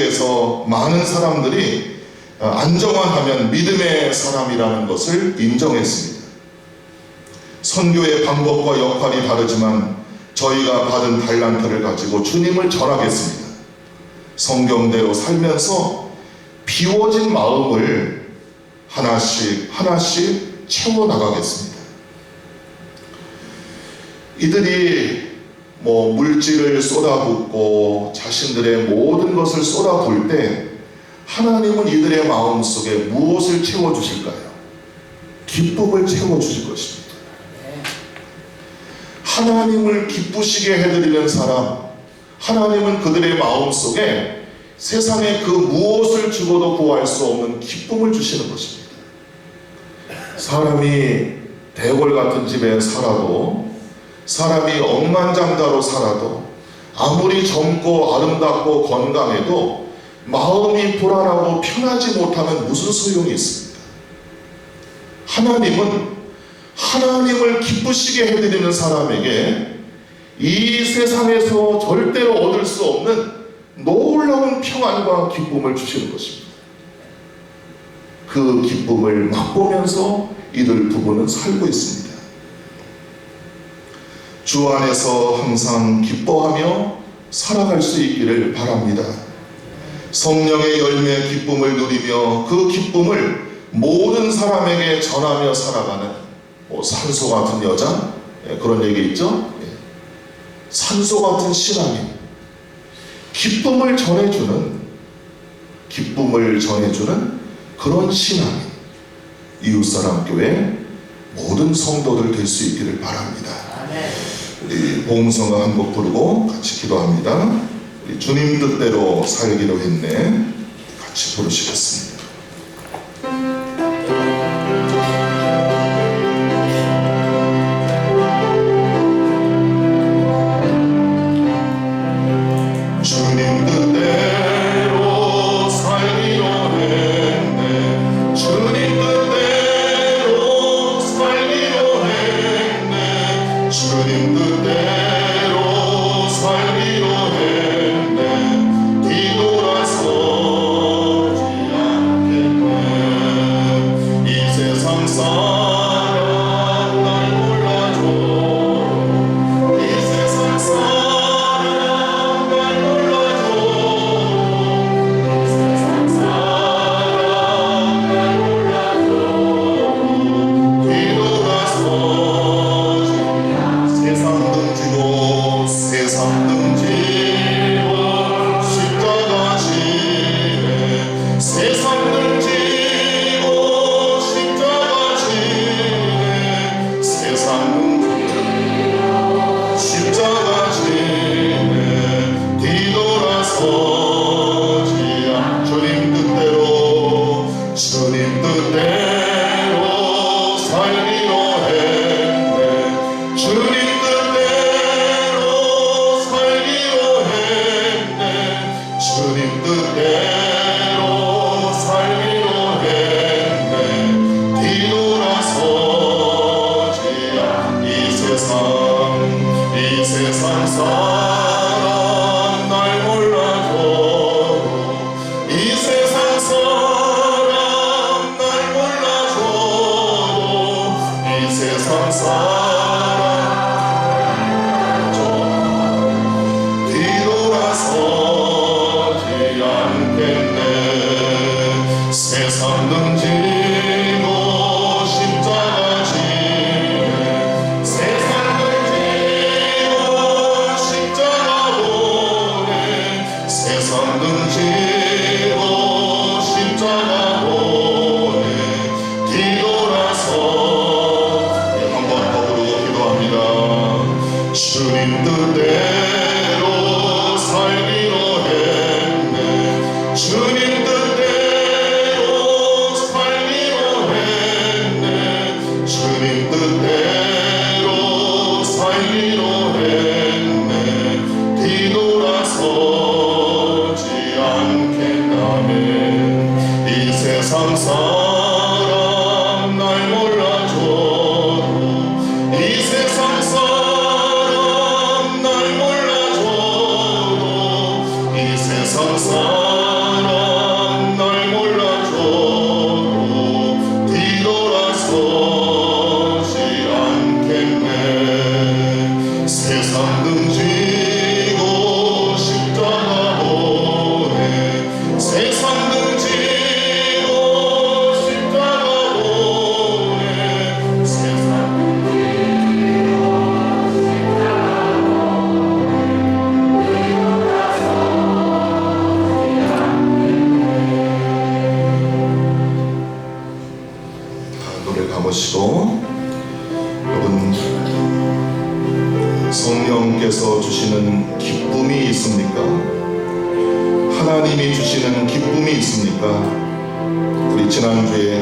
속에서 많은 사람들이 어, 안정환 하면 믿음의 사람이라는 것을 인정했습니다. 선교의 방법과 역할이 다르지만 저희가 받은 달란트를 가지고 주님을 전하겠습니다. 성경대로 살면서 비워진 마음을 하나씩 하나씩 채워 나가겠습니다. 이들이 뭐 물질을 쏟아붓고 자신들의 모든 것을 쏟아부을 때 하나님은 이들의 마음 속에 무엇을 채워 주실까요? 기쁨을 채워 주실 것입니다. 하나님을 기쁘시게 해드리는 사람, 하나님은 그들의 마음 속에 세상에 그 무엇을 주고도 구할 수 없는 기쁨을 주시는 것입니다. 사람이 대궐 같은 집에 살아도 사람이 억만장자로 살아도 아무리 젊고 아름답고 건강해도 마음이 불안하고 편하지 못하면 무슨 소용이 있습니까? 하나님은 하나님을 기쁘시게 해드리는 사람에게 이 세상에서 절대로 얻을 수 없는 놀라운 평안과 기쁨을 주시는 것입니다. 그 기쁨을 맛보면서 이들 부부는 살고 있습니다. 주 안에서 항상 기뻐하며 살아갈 수 있기를 바랍니다. 성령의 열매 기쁨을 누리며 그 기쁨을 모든 사람에게 전하며 살아가는 뭐 산소 같은 여자 예, 그런 얘기 있죠? 예. 산소 같은 신앙인 기쁨을 전해주는 기쁨을 전해주는 그런 신앙인 이웃 사람 교회 모든 성도들 될 수 있기를 바랍니다. 우리 보험성가 한 곡 부르고 같이 기도합니다. 주님 뜻대로 살기로 했네. 같이 부르시겠습니다. 주님 Deus, Deus, Deus, 주시는 기쁨이 있습니까? 하나님이 주시는 기쁨이 있습니까? 우리 지난주에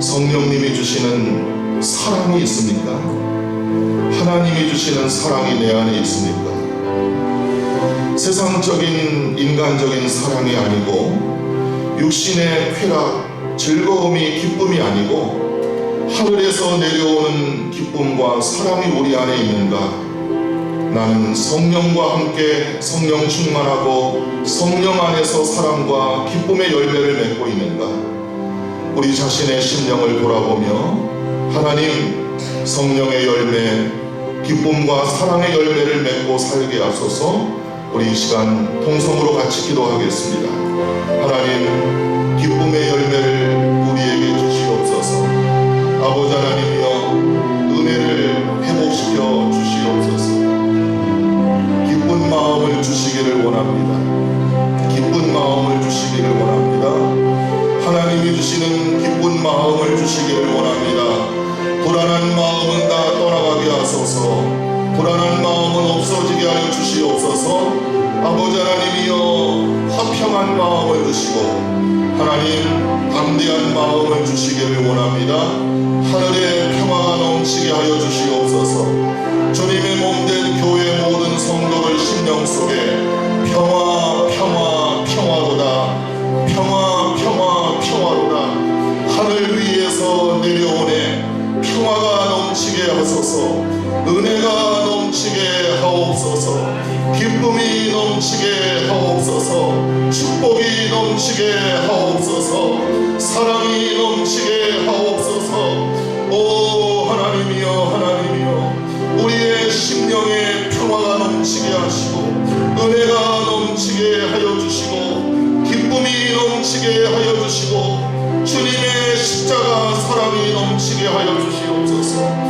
성령님이 주시는 사랑이 있습니까? 하나님이 주시는 사랑이 내 안에 있습니까? 세상적인 인간적인 사랑이 아니고 육신의 쾌락, 즐거움이 기쁨이 아니고 하늘에서 내려오는 기쁨과 사랑이 우리 안에 있는가? 나는 성령과 함께 성령 충만하고 성령 안에서 사랑과 기쁨의 열매를 맺고 있는가? 우리 자신의 심령을 돌아보며 하나님 성령의 열매, 기쁨과 사랑의 열매를 맺고 살게 하소서 우리 이 시간 통성으로 같이 기도하겠습니다. 하나님 기쁨의 열매 주시옵소서. 아버지 하나님이여 화평한 마음을 주시고 하나님 담대한 마음을 주시기를 원합니다. 하늘의 평화가 넘치게 하여 주시옵소서. 주님의 몸된 교회 모든 성도들 심령 속에 평화 평화 오 하나님이여 하나님이여. 우리의 심령에 평화가 넘치게 하시고 은혜가 넘치게 하여 주시고 기쁨이 넘치게 하여 주시고 주님의 십자가 사랑이 넘치게 하여 주시옵소서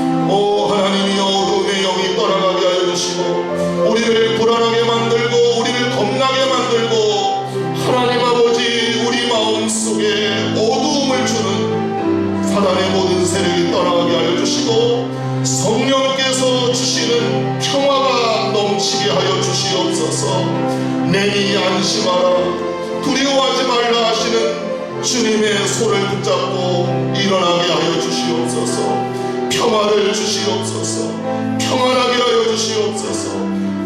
사단의 모든 세력이 떠나가게 하여 주시고 성령께서 주시는 평화가 넘치게 하여 주시옵소서. 내니 안심하라. 두려워하지 말라 하시는 주님의 손을 붙잡고 일어나게 하여 주시옵소서. 평화를 주시옵소서. 평안하게 하여 주시옵소서.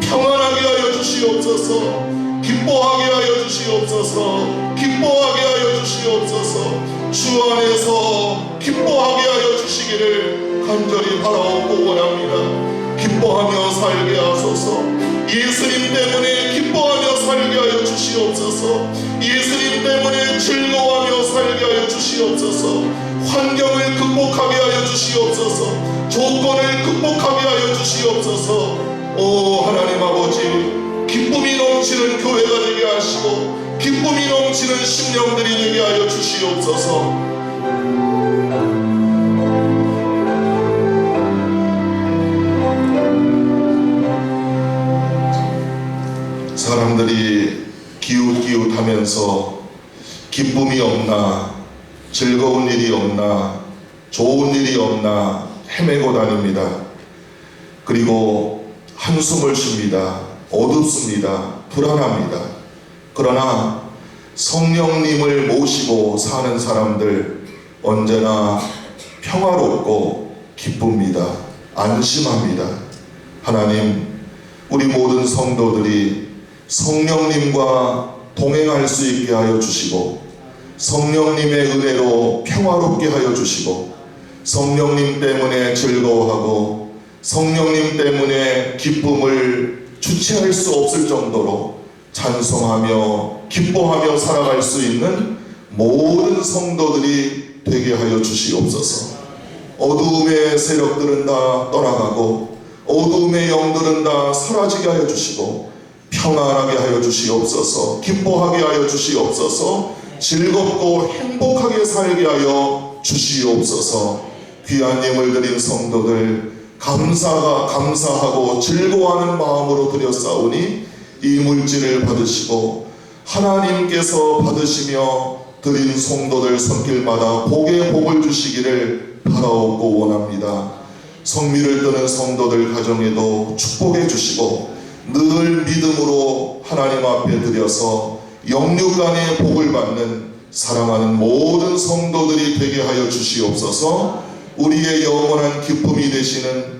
평안하게 하여 주시옵소서. 기뻐하게 하여 주시옵소서. 기뻐하게 하여 주시옵소서 주 안에서 기뻐하게 하여 주시기를 간절히 바라옵고 원합니다. 기뻐하며 살게 하소서. 예수님 때문에 기뻐하며 살게 하여 주시옵소서. 예수님 때문에 즐거워하며 살게 하여 주시옵소서. 환경을 극복하게 하여 주시옵소서. 조건을 극복하게 하여 주시옵소서. 오 하나님 아버지 기쁨이 넘치는 교회가 되게 하시고 기쁨이 넘치는 심령들이 되게 하여 주시옵소서 사람들이 기웃기웃하면서 기쁨이 없나 즐거운 일이 없나 좋은 일이 없나 헤매고 다닙니다. 그리고 한숨을 쉽니다. 어둡습니다. 불안합니다. 그러나 성령님을 모시고 사는 사람들 언제나 평화롭고 기쁩니다. 안심합니다. 하나님, 우리 모든 성도들이 성령님과 동행할 수 있게 하여 주시고 성령님의 은혜로 평화롭게 하여 주시고 성령님 때문에 즐거워하고 성령님 때문에 기쁨을 주체할 수 없을 정도로 찬송하며 기뻐하며 살아갈 수 있는 모든 성도들이 되게 하여 주시옵소서. 어두움의 세력들은 다 떠나가고 어두움의 영들은 다 사라지게 하여 주시고 평안하게 하여 주시옵소서. 기뻐하게 하여 주시옵소서. 즐겁고 행복하게 살게 하여 주시옵소서. 귀한 예물 드린 성도들 감사가 감사하고 즐거워하는 마음으로 드렸사오니 이 물질을 받으시고 하나님께서 받으시며 드린 성도들 손길마다 복의 복을 주시기를 바라옵고 원합니다. 성미를 뜨는 성도들 가정에도 축복해 주시고 늘 믿음으로 하나님 앞에 드려서 영육간의 복을 받는 사랑하는 모든 성도들이 되게 하여 주시옵소서 우리의 영원한 기쁨이 되시는